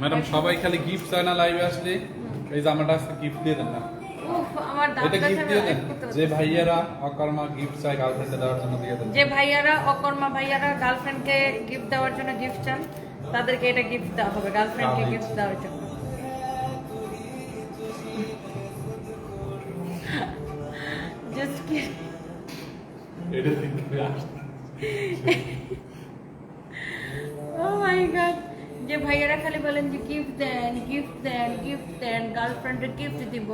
Madam সবাই খালি gift চায় না লাইভে আসলে? এই জামাটা আজকে গিফট দিয়ে দেন না। উফ, আমার দাঁত এটা গিফট দিয়ে দেন। যে। ভাইয়ারা অকর্মা গিফট চায় গার্লফ্রেন্ডে দেওয়ার জন্য দিয়ে দেন। যে ভাইয়ারা অকর্মা ভাইয়ারা গার্লফ্রেন্ডকে গিফট দেওয়ার জন্য গিফট চান তাদেরকে এটা গিফট দেওয়া হবে গার্লফ্রেন্ডকে গিফট দেওয়ার জন্য। জাস্ট কি এটা থেকে আসছে ও মাই গড যে ভাইয়ারা খালি বলেন যে গিফট দেন গিফট দেন গিফট দেন গার্লফ্রেন্ডের গিফট দিব।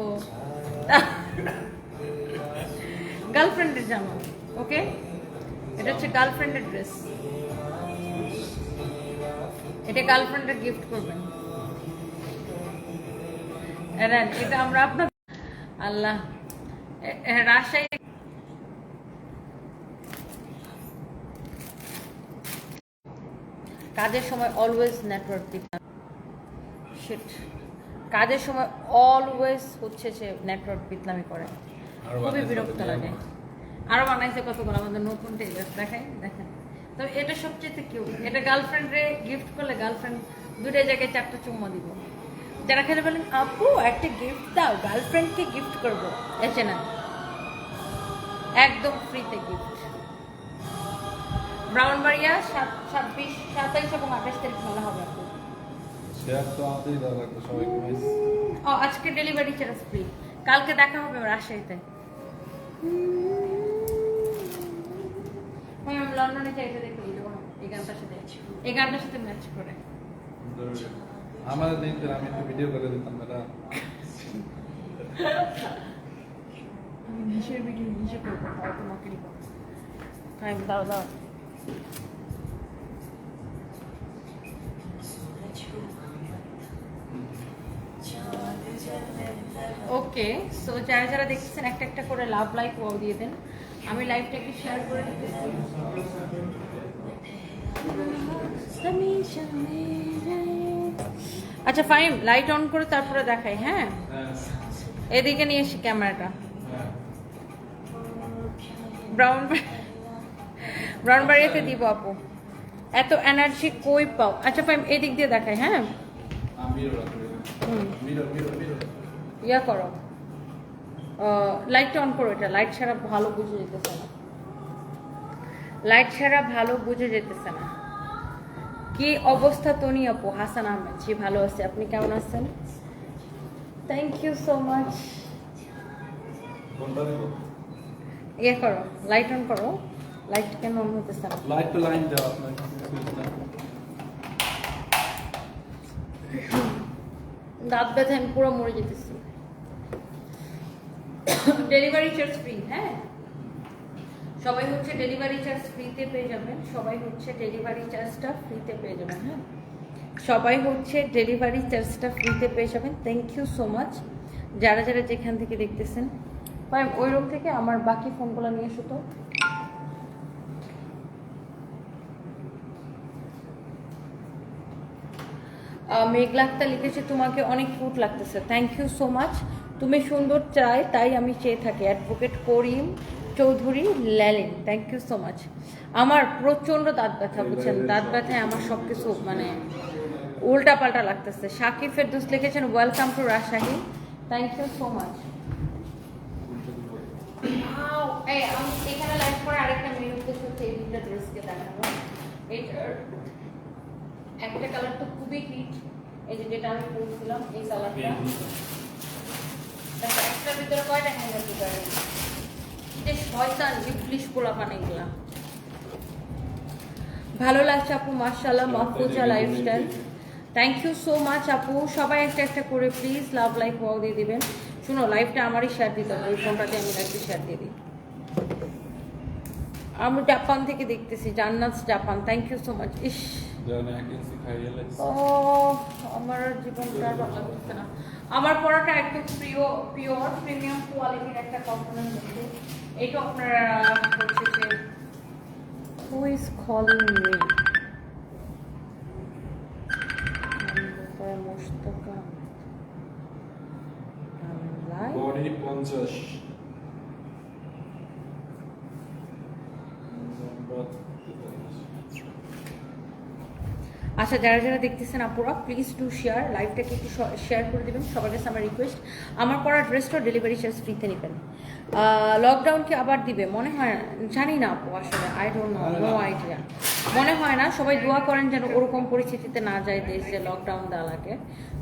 গার্লফ্রেন্ডের জামা ওকে এটা হচ্ছে গার্লফ্রেন্ডের ড্রেস এটা গার্লফ্রেন্ডের গিফট করবেন। এটা আমরা আপনার আল্লাহ রাজশাহী কাজের সময় অলওয়েজ নেটওয়ার্ক দিতাম শিট কাজের সময় অলওয়েজ হচ্ছে সে নেটওয়ার্ক বিতলামি করে। খুবই বিরক্ত লাগে। আরও বানাইছে কতগুলো আমাদের নতুন টেলার দেখাই দেখেন। তো এটা সবচেয়ে কিউট এটা গার্লফ্রেন্ডে গিফট করলে গার্লফ্রেন্ড দুটো জায়গায় চারটা চুম্মা দিব। যারা খেলে বলেন আপু একটা গিফট দাও গার্লফ্রেন্ডকে গিফট করব। এসে না একদম ফ্রিতে গিফট ব্রাউনবাড়িয়া ছাব্বিশ সাতাইশ এবং আঠাশ তারিখ মেলা হবে ও আজকে ডেলিভারি চার্জ ফ্রি কালকে দেখা হবে রাজশাহীতে হ্যাঁ লন্ডনে চাইতে দেখে নিই এই গানটার সাথে এই গানটার সাথে ম্যাচ করে। আমাদের দিন আমি একটু ভিডিও করে দিতাম নিজের ভিডিও নিজে করব তোমাকে দিব টাইম দাও দাও। সো যারা যারা দেখছেন একটা একটা করে লাভ লাইক ওয়াও দিয়ে দেন। আমি লাইভটাকে শেয়ার করে দিতেছি। আচ্ছা ফাইন লাইট অন করে তারপরে দেখাই হ্যাঁ? এদিকে নিয়ে এসি ক্যামেরাটা ব্রাউন ব্রাউন বাড়িতে দিব আপু। এত এনার্জি কই পাও? আচ্ছা ফাইন এদিক দিয়ে দেখাই হ্যাঁ? ইয়া করো। লাইটটা অন করো এটা। লাইট ছাড়া ভালো বুঝে যেতেছে না। লাইট ছাড়া ভালো বুঝে যেতেছে না। কি অবস্থা তনি আপু? হাসান আহমেদ জি ভালো আছে। আপনি কেমন আছেন? থ্যাংক ইউ সো মাচ ইয়ে করো লাইট অন করো। লাইট কেন অন হতেছে না? লাইট তো লাইন দাঁত ব্যথা আমি পুরো মরে যেতেছি। ডেলিভারি চার্জ ফ্রি হ্যাঁ? সবাই হচ্ছে ডেলিভারি চার্জ ফ্রিতে পেয়ে যাবেন। সবাই হচ্ছে ডেলিভারি চার্জটা ফ্রিতে পেয়ে যাবেন হ্যাঁ? সবাই হচ্ছে ডেলিভারি চার্জটা ফ্রিতে পেয়ে যাবেন। থ্যাংক ইউ সো মাচ যারা যারা যেখান থেকে দেখতেছেন ভাই ওই রুম থেকে আমার বাকি ফোনগুলো নিয়ে এসো তো। মেঘলা আক্তার লিখেছে, তোমাকে অনেক কিউট লাগতেছে। থ্যাংক ইউ সো মাচ তুমি সুন্দর চাই তাই আমি চেয়ে থাকি। অ্যাডভোকেট করিম চৌধুরী ল্যালিন থ্যাংক ইউ সো মাচ আমার প্রচণ্ড দাঁত ব্যথা বুঝছেন দাঁত ব্যথায় আমার সব কিছু মানে উল্টা পাল্টা লাগতেছে। শাকিব ফেরদুস লিখেছেন welcome to Rajshahi thank you so much এখানে লাইভ করে আরেকটা ড্রেসকে দেখাবো। এটার একটা কালার তো খুবই হিট এই যে যেটা আমি পরছিলাম এই কালারটা একটার ভিতরে কয়টা হ্যাঙ্গার দিতে পারে যে শয়তান ইবলিশ পোলা এগুলা ভালো লাগছে আপু মার্শাল্লাহ Mahfuza lifestyle thank you so much আপু। সবাই একটা একটা করে প্লিজ লাভ লাইক ওয়াও দিয়ে দিবেন। শুনো লাইভটা আমারই শেয়ার দিতে হবে ওই ফোনটাতে আমি লাইভটা শেয়ার দিয়ে দিই। আমি জাপান থেকে দেখতেছি Jannat Japan. Thank you so much ইস। ও আমার জীবনটা ভালো লাগছে না। আমার পড়াটা একদম প্রিয় পিওর প্রিমিয়াম কোয়ালিটির একটা কম্পোনেন্ট মধ্যে এটা আপনারা হচ্ছে যে হু ইজ কলিং মি পঞ্চাশ। আচ্ছা যারা যারা দেখতেছেন আপুরা প্লিজ টু শেয়ার লাইভটাকে একটু শেয়ার করে দেবেন সবার কাছে আমার রিকোয়েস্ট আমার পরা ড্রেসটা ডেলিভারি চার্জ ফ্রিতে নেবেন। লকডাউন কি আবার দিবে মনে হয় না জানি না আপু আসলে I don't know no. Idea মনে হয় না সবাই দোয়া করেন যেন ওরকম পরিস্থিতিতে না যায় দেশ যে লকডাউন দেওয়া লাগে।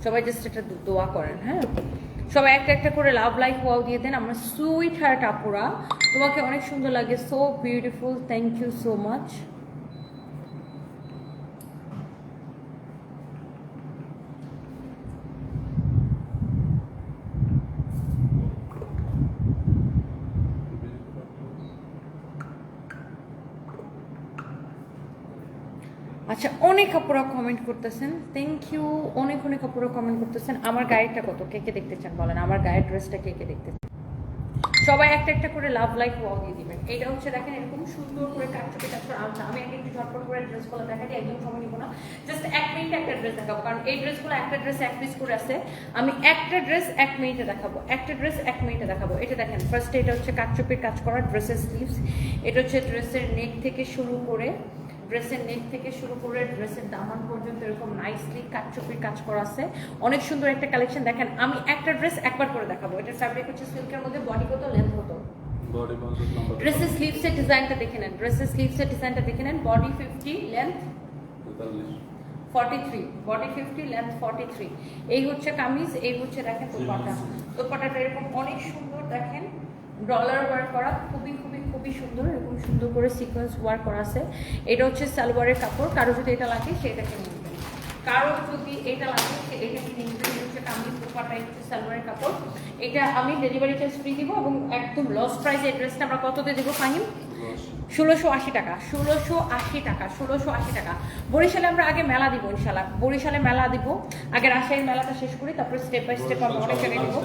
সবাই জাস্ট এটা দোয়া করেন হ্যাঁ? সবাই একটা একটা করে লাভ লাইফ ওয়াও দিয়ে দেন আমার সুইট হার্ট আপুরা। তোমাকে অনেক সুন্দর লাগে so beautiful thank you so much আচ্ছা অনেক আপুরা কমেন্ট করতেছেন। থ্যাংক ইউ অনেক অনেক আপুরা কমেন্ট করতেছেন। আমার গায়েরটা কত? কে কে দেখতে চান বলেন? আমার গায়ের ড্রেসটা কে কে দেখতে চান? সবাই একটা একটা করে লাভ লাইক ওয়াও দিয়ে দিবেন। এটা হচ্ছে, দেখেন, এরকম সুন্দর করে কাটছুটে কাটছুটে আচ্ছা আমি একটু ঝটপট করে ড্রেসগুলো দেখাই একদম সময় নিব না। জাস্ট এক মিনিটে একটা ড্রেস দেখাবো, কারণ এই ড্রেসগুলো একটা ড্রেস এক পিস করে আছে। আমি একটা ড্রেস এক মিনিটে দেখাবো, একটা ড্রেস এক মিনিটে দেখাবো। এটা দেখেন ফার্স্টে এটা হচ্ছে কাটচুপির কাজ করা ড্রেসের স্লিভস এটা হচ্ছে ড্রেসের নেক থেকে শুরু করে ড্রেসের নেক থেকে শুরু করে ড্রেসের দামান পর্যন্ত এরকম নাইসলি কাটচুপির কাজ করা আছে। অনেক সুন্দর একটা কালেকশন দেখেন আমি একটা ড্রেস একবার করে দেখাবো। এটা ফ্যাব্রিক হচ্ছে সিল্কের মধ্যে বডি কত লেন্থ নম্বর ড্রেসের স্লিভসের ডিজাইনটা দেখে নেন। ড্রেসের স্লিভসের ডিজাইনটা দেখে নেন। বডি ফিফটি লেন্থ তেতাল্লিশ। Forty three body fifty length forty three এই হচ্ছে কামিজ এই হচ্ছে দেখেন দোপাটা দোপাটাটা। এরকম অনেক সুন্দর দেখেন। ডলার ওয়ার্ক করা খুবই খুবই সুন্দর এরকম সুন্দর করে সিকোয়েন্স ওয়ার্ক করা আছে। এটা হচ্ছে সালোয়ারের কাপড়, কারও যদি এটা লাগে সেটাকে নেবেন কারও যদি এটা লাগে সে এটাকে নেবেন হচ্ছে কামিজ দোপাটা হচ্ছে সালোয়ারের কাপড়। এটা আমি ডেলিভারি চার্জ ফ্রি দিব এবং একদম লস প্রাইসে ড্রেসটা আমরা কততে দেবো দশ ষোলোশো আশি টাকা, ষোলোশো আশি টাকা, ষোলোশো আশি টাকা। বরিশালে আমরা আগে মেলা দিব ইনশাল্লাহ বরিশালে মেলা দিব। আগে রাজশাহীর মেলাটা শেষ করি, তারপরে স্টেপ বাই স্টেপ আমরা অনেক জায়গায় দিব।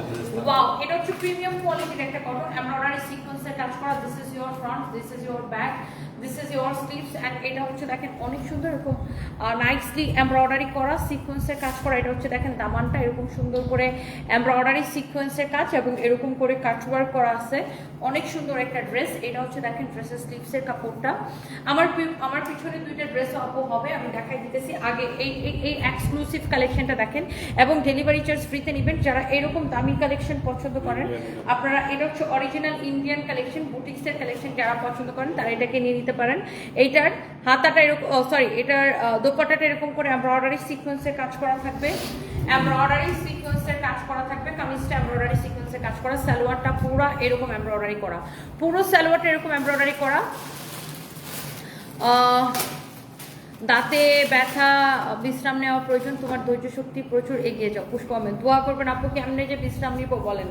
এটা হচ্ছে প্রিমিয়াম কোয়ালিটির একটা কটন এমব্রয়ডারি সিকোয়েন্সের কাজ করা this is your front this is your back this is your sleeves and এটা হচ্ছে দেখেন অনেক সুন্দর এরকম নাইসলি এমব্রয়ডারি করা সিকোয়েন্সের কাজ করা। এটা হচ্ছে দেখেন দামানটা এরকম সুন্দর করে এমব্রয়ডারি সিকোয়েন্সের কাজ এবং এরকম করে কাটওয়ার্ক করা আছে। অনেক সুন্দর একটা ড্রেস এটা হচ্ছে দেখেন ড্রেসের স্লিভসের কাপড়টা। আমার আমার পিছনে দুইটা ড্রেস আপু হবে আমি দেখাই দিতেছি। আগে এই এই- এই এক্সক্লুসিভ কালেকশনটা দেখেন এবং ডেলিভারি চার্জ ফ্রিতে নেবেন। যারা এরকম দামি কালেকশন পছন্দ করেন আপনারা এটা হচ্ছে অরিজিনাল ইন্ডিয়ান কালেকশন বুটিক্সের কালেকশন যারা পছন্দ করেন তারা এটাকে নিয়ে নিতে পারেন। এইটার হাতাটা এরকম সরি এটার দোপাটাটা এরকম করে এমব্রয়ডারি সিকোয়েন্সের কাজ করা থাকবে। এমব্রয়ডারি সিকোয়েন্সের কাজ করা থাকবে, কামিজটা এমব্রয়ডারি সিকোয়েন্সের কাজ করা, সালোয়ারটা পুরো এরকম এমব্রয়ডারি করা। পুরো সালোয়ারটা এরকম এমব্রয়ডারি করা। দাঁতে ব্যথা বিশ্রাম নেওয়া প্রয়োজন তোমার ধৈর্য শক্তি প্রচুর এগিয়ে যাও। পুষ্প আহমেদ দোয়া করবেন আপু কেমনে যে বিশ্রাম নিব বলেন?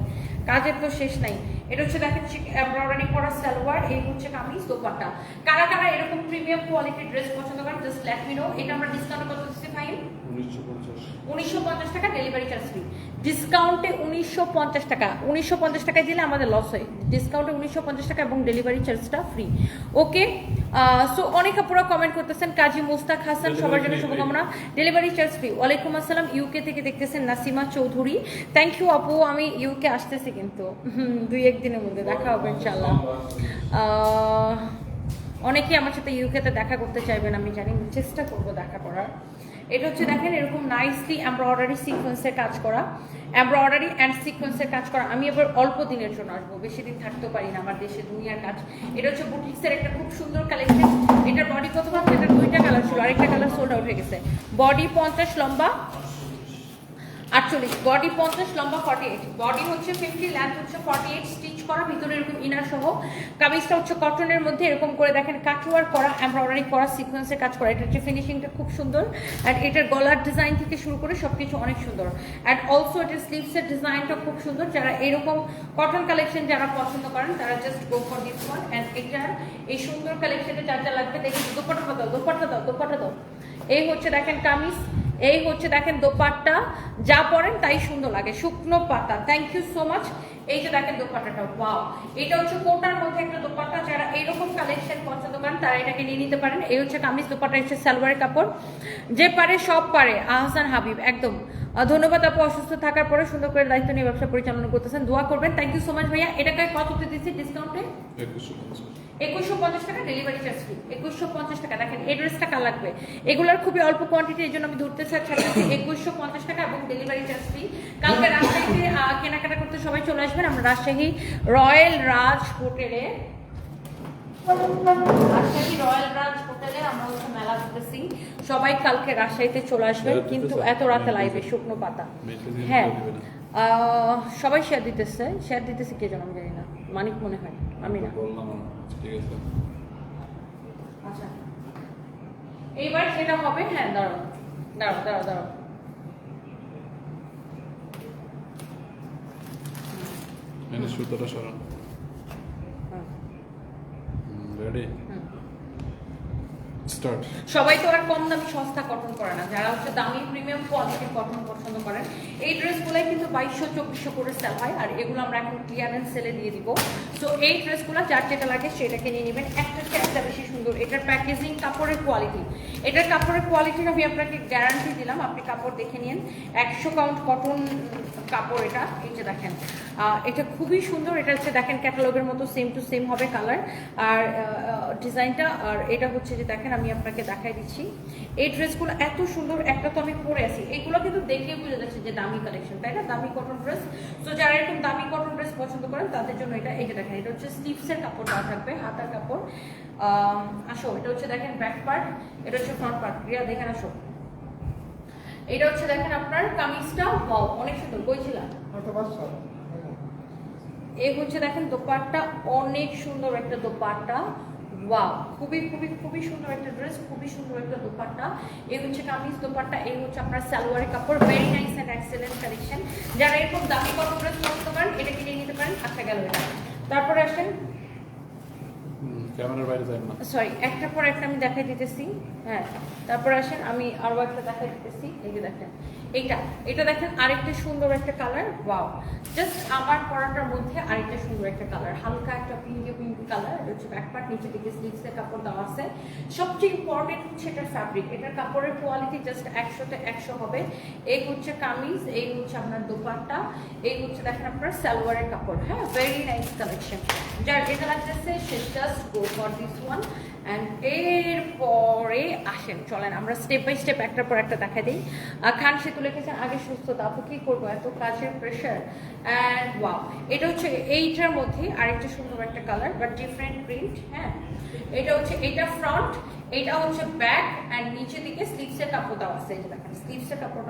কাজের তো শেষ নাই। এটা হচ্ছে দেখেন এমব্রয়ডারি করা সালোয়ার এই হচ্ছে কামিজ দোপাট্টা। কারা কারা এরকম প্রিমিয়াম কোয়ালিটির ড্রেস পছন্দ করেন জাস্ট লেট মি নো এটা আমরা ডিসকাউন্ট কত দিচ্ছি ফাইন উনিশশো পঞ্চাশ। উনিশশো পঞ্চাশ টাকা ডেলিভারি চার্জ ফ্রি ডিসকাউন্টে উনিশশো পঞ্চাশ টাকা। উনিশশো পঞ্চাশ টাকায় দিলে আমাদের লস হয়। ডিসকাউন্টে উনিশশো পঞ্চাশ টাকা এবং ডেলিভারি চার্জটা ফ্রি ওকে সো অনেক আপুরা কমেন্ট করতেছেন কাজী মুস্তাক হাসান সবার জন্য শুভকামনা। ডেলিভারি চার্জ ফ্রি ওয়ালাইকুম আসসালাম ইউকে থেকে দেখতেছেন নাসিমা চৌধুরী। থ্যাংক ইউ আপু আমি ইউকে আসতেছি কিন্তু। দুই একদিনের মধ্যে দেখা হবে ইনশাল্লাহ আহ, অনেকেই আমার সাথে ইউকেতে দেখা করতে চাইবেন আমি জানি চেষ্টা করব দেখা করার। এটা হচ্ছে দেখেন এরকম নাইসলি এমব্রয়ডারি সিকোয়েন্সের কাজ করা। এমব্রয়ডারি অ্যান্ড সিকোয়েন্সের কাজ করা। আমি এবার অল্প দিনের জন্য আসব, বেশি দিন থাকতে পারি না আমার দেশে দুনিয়ার কাজ। এটা হচ্ছে বুটিক্সের একটা খুব সুন্দর কালেকশন এটার বডি কত ভাব এটার দুইটা কালার ছিল, আরেকটা কালার সোল্ড আউট হয়ে গেছে। বডি পঞ্চাশ, লম্বা আটচল্লিশ। বডি পঞ্চাশ, লম্বা ফর্টি এইট বডি হচ্ছে ফিফটি ল্যান্থ হচ্ছে ফর্টি এইট স্টিচ করা, ভিতরে এরকম ইনার সহ। কামিজটা হচ্ছে কটনের মধ্যে, এরকম করে দেখেন, কাটওয়ার করা এমব্রয়ডারি করা সিকোয়েন্সের কাজ করা। এটা হচ্ছে ফিনিশিংটা খুব সুন্দর। অ্যান্ড এটার গলার ডিজাইন থেকে শুরু করে সব কিছু অনেক সুন্দর। অ্যান্ড অলসো এটার স্লিভসের ডিজাইনটা খুব সুন্দর। যারা এরকম কটন কালেকশন যারা পছন্দ করেন, তারা just go for this one and এটার এই সুন্দর কালেকশনে যা যা লাগবে, দেখি দোপাট্টা দাও দোপাট্টা দাও দোপাট্টা দাও। এই হচ্ছে দেখেন কামিজ, এই হচ্ছে দেখেন দোপাট্টা। যা পরেন তাই সুন্দর লাগে, শুকনো পাতা। থ্যাংক ইউ সো মাচ এই যে দেখেন দোপাট্টাটা ওয়াও এটা হচ্ছে কোটার মধ্যে একটা দোপাট্টা যারা এইরকম কালেকশন পছন্দ করেন, তারা এটাকে নিয়ে নিতে পারেন। এই হচ্ছে কামিজ দোপাট্টা হচ্ছে সালোয়ারের কাপড়। যে পারে সব পারে, আহসান হাবিব, একদম। ধন্যবাদ আপু অসুস্থ থাকার পরে সুন্দর করে দায়িত্ব নিয়ে ব্যবসা পরিচালনা করতেছেন। দোয়া করবেন। থ্যাংক ইউ সো মাচ ভাইয়া। এটাকে কততে দিচ্ছি ডিসকাউন্টে একুশশো পঞ্চাশ। টাকা ডেলিভারি চার্জ ফ্রি একুশশো পঞ্চাশ টাকা। দেখেন এই ড্রেসটা কার লাগবে? এগুলোর খুবই অল্প কোয়ান্টিটি এই জন্য আমি ধরতে চাচ্ছি একুশশো পঞ্চাশ টাকা এবং ডেলিভারি চার্জ ফ্রি কালকে রাজশাহীতে কেনাকাটা করতে সবাই চলে আসবেন। আমরা রাজশাহী রয়্যাল রাজ হোটেলে রাজশাহী রয়্যাল রাজ হোটেলে আমরা হচ্ছে মেলা করতেছি সবাই কালকে রাজশাহীতে চলে আসবেন কিন্তু এত রাতে লাইভে শুকনো পাতা। হ্যাঁ। সবাই শেয়ার দিতেছে। শেয়ার দিতেছে কে আমি জানি না। মানিক মনে হয় আমি না। আচ্ছা। এইবার যেটা হবে। হ্যাঁ দাঁড়াও। দাঁড়াও দাঁড়াও দাঁড়াও। এনে সুতোটা সরান। রেডি হুম। স্টার্ট সবাই তো আর কম দামি সস্তা কটন করে না। যারা হচ্ছে দামি প্রিমিয়াম কোয়ালিটির কটন পছন্দ করেন, এই ড্রেসগুলোই কিন্তু বাইশশো, চব্বিশশো করে সেল হয়, আর এগুলো আমরা এখন ক্লিয়ারেন্স সেলে দিয়ে দিব। তো এই ড্রেসগুলো যার যেটা লাগে সেটাকে নিয়ে নেবেন। একটা একটা বেশি সুন্দর, এটার প্যাকেজিং কাপড়ের কোয়ালিটি এটার কাপড়ের কোয়ালিটির আমি আপনাকে গ্যারান্টি দিলাম, আপনি কাপড় দেখে নিন। একশো কাউন্ট কটন কাপড় এটা, এই যে দেখেন। এটা খুবই সুন্দর, এটা হচ্ছে দেখেন ক্যাটালগের মতো সেম টু সেম হবে কালার আর ডিজাইনটা আর এটা হচ্ছে যে দেখেন, আমি আপনাকে দেখাই দিচ্ছি। এই ড্রেসগুলো এত সুন্দর, একটা তো আমি পরে আছি। এগুলো কিন্তু দেখে বুঝে যাচ্ছে যে দামি কালেকশন তাই না? দামি কটন ড্রেস তো যারা এরকম দামি কটন ড্রেস পছন্দ করেন, তাদের জন্য এটা, এই দেখেন, এটা হচ্ছে স্লিভসের কাপড় দেওয়া থাকবে, হাতার কাপড়। আসো, এটা হচ্ছে দেখেন ব্যাক পার্ট এটা হচ্ছে ফ্রন্ট পার্ট রিয়া, দেখেন আসো। এটা হচ্ছে দেখেন আপনার কামিজটা। ওয়াও অনেক সুন্দর। বইছিলাম এই হচ্ছে দেখেন দোপাট্টা অনেক সুন্দর একটা দোপাট্টা। ওয়াও খুবই খুবই খুবই সুন্দর একটা ড্রেস খুবই সুন্দর একটা দোপাট্টা। এই হচ্ছে কামিজ দোপাট্টা এই হচ্ছে আপনার সালোয়ারের কাপড়। Very nice and excellent collection যারা এরকম দামি কটন ড্রেস পছন্দ করেন এটা কিনে নিতে পারেন আচ্ছা গেল এটা তারপরে আসেন ক্যামেরার বাইরে যায় না। সরি একটা পর একটা আমি দেখাই দিতেছি। হ্যাঁ তারপর আসেন, আমি আরও একটা দেখাই দিতেছি। এই যে দেখেন এইটা, এটা দেখেন আরেকটা সুন্দর একটা কালার ওয়াও জাস্ট আমার পরাটার মধ্যে আরেকটা সুন্দর একটা কালার হালকা একটা পিঙ্কি পিঙ্কি কালার এটা হচ্ছে ব্যাক পার্ট নিচে দিকে স্লিভসের কাপড় দেওয়া আছে। সবচেয়ে ইম্পর্টেন্ট হচ্ছে এটার ফ্যাব্রিক এটার কাপড়ের কোয়ালিটি জাস্ট একশোতে একশো হবে। এই হচ্ছে কামিজ, এই হচ্ছে আপনার দোপাট্টা, এই হচ্ছে দেখেন আপনার সালোয়ারের কাপড় হ্যাঁ ভেরি নাইস কালেকশন যার যেটা লাগতেছে, সে just go for this one and এরপরে আসেন, চলেন আমরা স্টেপ বাই স্টেপ একটার পর একটা দেখা দিই। খান সেতু লিখেছেন আগে সুস্থ, তারপর কি করব? এত কাজের প্রেশার অ্যান্ড ওয়াও এটা হচ্ছে এইটার মধ্যে আরেকটা সুন্দর একটা কালার বাট ডিফারেন্ট প্রিন্ট হ্যাঁ? এটা হচ্ছে, এটা ফ্রন্ট এটা হচ্ছে ব্যাক অ্যান্ড স্লিভসের কাপড়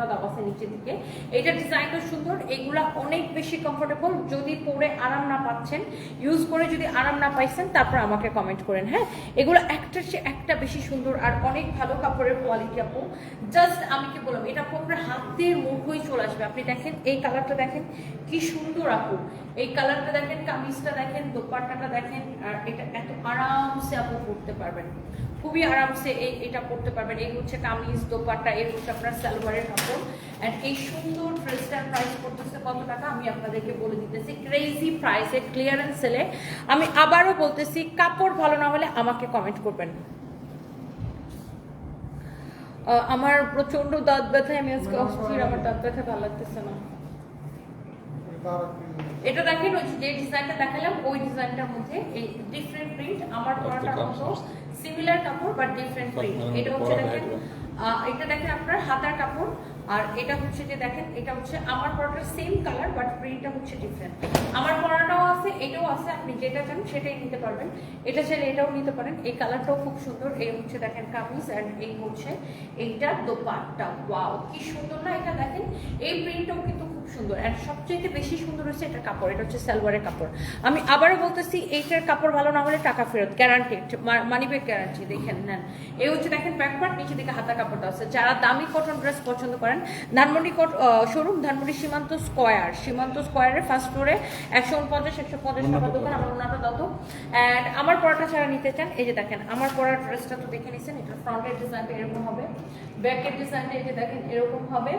হ্যাঁ? চলে আসবে। আপনি দেখেন, এই কালারটা দেখেন, কি সুন্দর আপু। এই কালারটা দেখেন, কামিজটা দেখেন, দোপাট্টাটা দেখেন, আর এটা এত আরামসে আপু পরতে পারবেন। খুবই আরামসে এই এটা পরতে পারবেন। এই হচ্ছে কামিজ দোপাট্টা এই হচ্ছে আপনার সালোয়ারের কাপড়। অ্যান্ড এই সুন্দর ড্রেসটার প্রাইস পড়তেছে কত টাকা? আমি আপনাদেরকে বলে দিতেছি ক্রেজি প্রাইসে ক্লিয়ারেন্স সেলে আমি আবারও বলতেছি কাপড় ভালো না হলে আমাকে কমেন্ট করবেন। আহ, আমার প্রচণ্ড দাঁত ব্যথায় আমি আজকে অস্থির আমার দাঁত ব্যথা ভালো লাগতেছে না। এটা দেখেন ওই যে ডিজাইনটা দেখালাম ওই ডিজাইনটার মধ্যে এই ডিফারেন্ট প্রিন্ট আমার পরাটার মতো সিমিলার কাপড় বাট ডিফারেন্ট প্রিন্ট এটা হচ্ছে দেখেন এটা দেখেন আপনার হাতার কাপড় আর এটা হচ্ছে যে দেখেন এটা হচ্ছে আমার পরাটার সেম কালার বাট প্রিন্টটা হচ্ছে ডিফারেন্ট আমার পরাটাও আছে এটাও আছে আপনি যেটা চান সেটাই নিতে পারবেন। এটা চাইলে এটাও নিতে পারেন। এই কালারটাও খুব সুন্দর। এই হচ্ছে দেখেন কামিজ অ্যান্ড এই হচ্ছে এইটা দোপাট্টা। ওয়াও কি সুন্দর না এটা দেখেন। এই প্রিন্টটাও কিন্তু সুন্দর। আর সবচেয়ে বেশি সুন্দর হচ্ছে এটা কাপড়। এটা হচ্ছে সালোয়ারের কাপড়। আমি আবারও বলতেছি এইটার কাপড় ভালো না হলে টাকা ফেরত গ্যারান্টেড মানি ব্যাগ গ্যারান্টি দেখেন নেন। এই হচ্ছে দেখেন ব্যাক পার্ট নিচে দিকে হাতা কাপড়টা আছে। যারা দামি কটন ড্রেস পছন্দ করেন ধানমন্ডি কট শোরুম ধানমন্ডি সীমান্ত স্কোয়ার সীমান্ত স্কোয়ারের ফার্স্ট ফ্লোরে একশো উনপঞ্চাশ একশো পঞ্চাশ টাকা দোকান আমার ওনাটা দাও অ্যান্ড আমার পরাটা ছাড়া নিতে চান এই যে দেখেন আমার পরার ড্রেসটা তো দেখে নিছেন এটা ফ্রন্টের ডিজাইনটা এরকম হবে ব্যাকের ডিজাইনটা এই যে দেখেন এরকম হবে।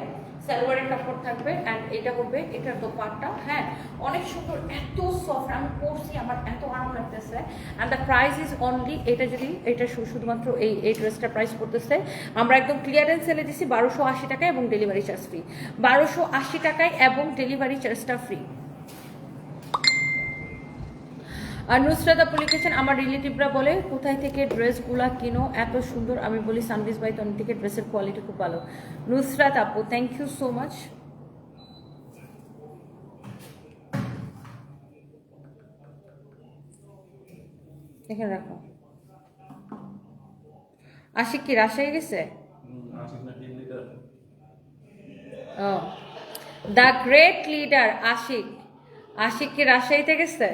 সালোয়ারের কাপড় থাকবে অ্যান্ড এটা হবে এটার দোপাট্টা। হ্যাঁ অনেক সুন্দর, এত সফট আমি পরছি, আমার এত আরাম লাগতেছে। And the price is only এটা যদি, এটা শুধুমাত্র এই এই ড্রেসটার প্রাইস পড়তেছে, আমরা একদম ক্লিয়ারেন্স সেলে দিচ্ছি বারোশো আশি টাকায় এবং ডেলিভারি চার্জ ফ্রি বারোশো আশি টাকায় এবং ডেলিভারি চার্জটা ফ্রি আর নুসরাত আপু লিখেছেন, আমার রিলেটিভরা বলে, কোথায় থেকে ড্রেসগুলা কিনো? এত সুন্দর। আমি বলি সানভিস বাই তখন থেকে ড্রেসের কোয়ালিটি খুব ভালো। নুসরাত আপু থ্যাংক ইউ সো মাচ এখানে রাখো। আশিক কি রাজশাহী গেছে? The great leader Ashik. Ashik কি রাজশাহীতে গেছে?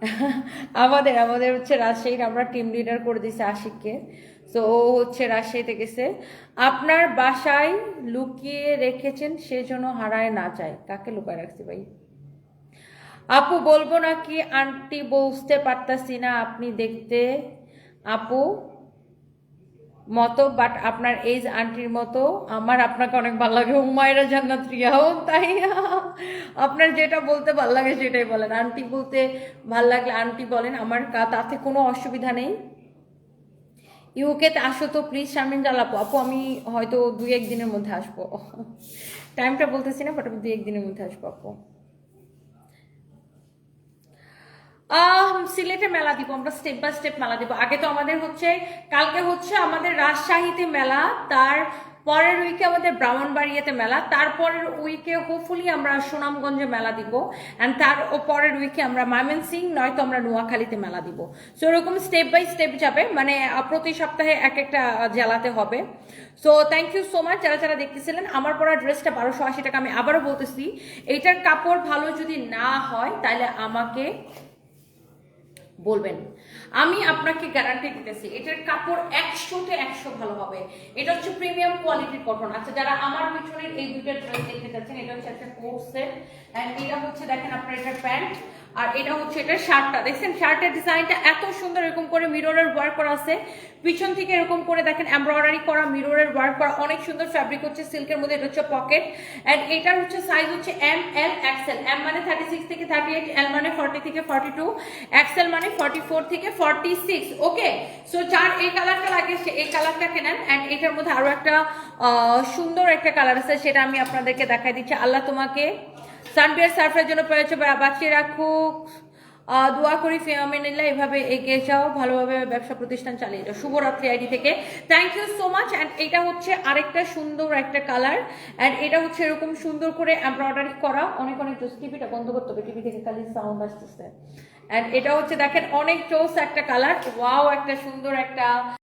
আমাদের আমাদের হচ্ছে রাজশাহীর, আমরা টিম লিডার করে দিয়েছি আশিককে। তো ও হচ্ছে রাজশাহীতে গেছে। আপনার বাসায় লুকিয়ে রেখেছেন সেজন্য হারায় না চায় কাকে লুকায় রাখছি ভাই? আপু, বলব নাকি আন্টি বুঝতে পারতাছি না, আপনি দেখতে। আপু মতো বাট আপনার এইজ আন্টির মতো, আমার আপনাকে অনেক ভালো লাগে। হুমায়রা জান্নাত রিয়াও তাই। আপনার যেটা বলতে ভালো লাগে সেটাই বলেন। আন্টি বলতে ভালো লাগলে আন্টি বলেন, আমার তাতে কোনো অসুবিধা নেই। ইউকেতে আসো তো প্লিজ শারমিন জালাপো আপু। আমি হয়তো দুই এক দিনের মধ্যে আসব। টাইমটা বলতেছি না বাট আমি দুই এক দিনের মধ্যে আসব, আপু। সিলেটে মেলা দিব, আমরা স্টেপ বাই স্টেপ মেলা দিব। আগে তো আমাদের হচ্ছে, কালকে হচ্ছে আমাদের রাজশাহীতে মেলা, তার পরের উইকে আমাদের ব্রাহ্মণবাড়িয়াতে মেলা তারপরের উইকে হোপফুলি আমরা সুনামগঞ্জে মেলা দিব অ্যান্ড তার পরের উইকে আমরা ময়মনসিং, নয়তো আমরা নোয়াখালীতে মেলা দিব। সো এরকম স্টেপ বাই স্টেপ যাবে মানে প্রতি সপ্তাহে এক একটা জেলাতে হবে। So thank you so much যারা যারা দেখতেছিলেন। আমার পরা ড্রেসটা বারোশো আশি টাকা, আমি আবারও বলতেছি, এইটার কাপড় ভালো যদি না হয় তাহলে আমাকে বলবেন। আমি আপনাকে গ্যারান্টি দিতেছি, এটার কাপড় একশোতে একশো ভালো হবে। এটা হচ্ছে প্রিমিয়াম কোয়ালিটির কটন আচ্ছা যারা আমার পিছনের এই দুইটা ড্রেস দেখতে চাচ্ছেন, এটা হচ্ছে একটা কোর্স সেট এটা হচ্ছে দেখেন আপনার এটা প্যান্ট আর এটা হচ্ছে এটা শার্টটা। দেখছেন, শার্টের ডিজাইনটা এত সুন্দর এরকম করে মিররের ওয়ার্ক করা আছে। পিছন থেকে এরকম করে দেখেন এমব্রয়ডারি করা মিররের ওয়ার্ক করা, অনেক সুন্দর ফ্যাব্রিক হচ্ছে সিল্কের মধ্যে এটা হচ্ছে পকেট অ্যান্ড এটার হচ্ছে সাইজ হচ্ছে এম এল এক্সেল এম মানে থার্টি সিক্স থেকে থার্টি এইট এল মানে ফর্টি থেকে ফর্টি টু এক্সেল মানে ফর্টি ফোর থেকে ফর্টি সিক্স ওকে সো যার এই কালারটা লাগে, সে এই কালারটা কেনেন। অ্যান্ড এটার মধ্যে আরও একটা সুন্দর একটা কালার আছে, সেটা আমি আপনাদেরকে দেখাই দিচ্ছি। আল্লাহ তোমাকে সানবিয়ার সার্ফের জন্য পেয়েছে বাঁচিয়ে রাখুক দোয়া করি ফেমিনিল্লা এভাবে এগিয়ে যাও, ভালোভাবে ব্যবসা প্রতিষ্ঠান চালিয়ে যাও। শুভরাত্রি আইডি থেকে। Thank you so much and এটা হচ্ছে আরেকটা সুন্দর একটা কালার অ্যান্ড এটা হচ্ছে এরকম সুন্দর করে এমব্রয়ডারি করা। অনেক অনেক জোস টিভিটা বন্ধ করতে হবে। টিভি থেকে খালি সাউন্ড আসতেছে। অ্যান্ড এটা হচ্ছে দেখেন, অনেক জোস একটা কালার ওয়াও একটা সুন্দর একটা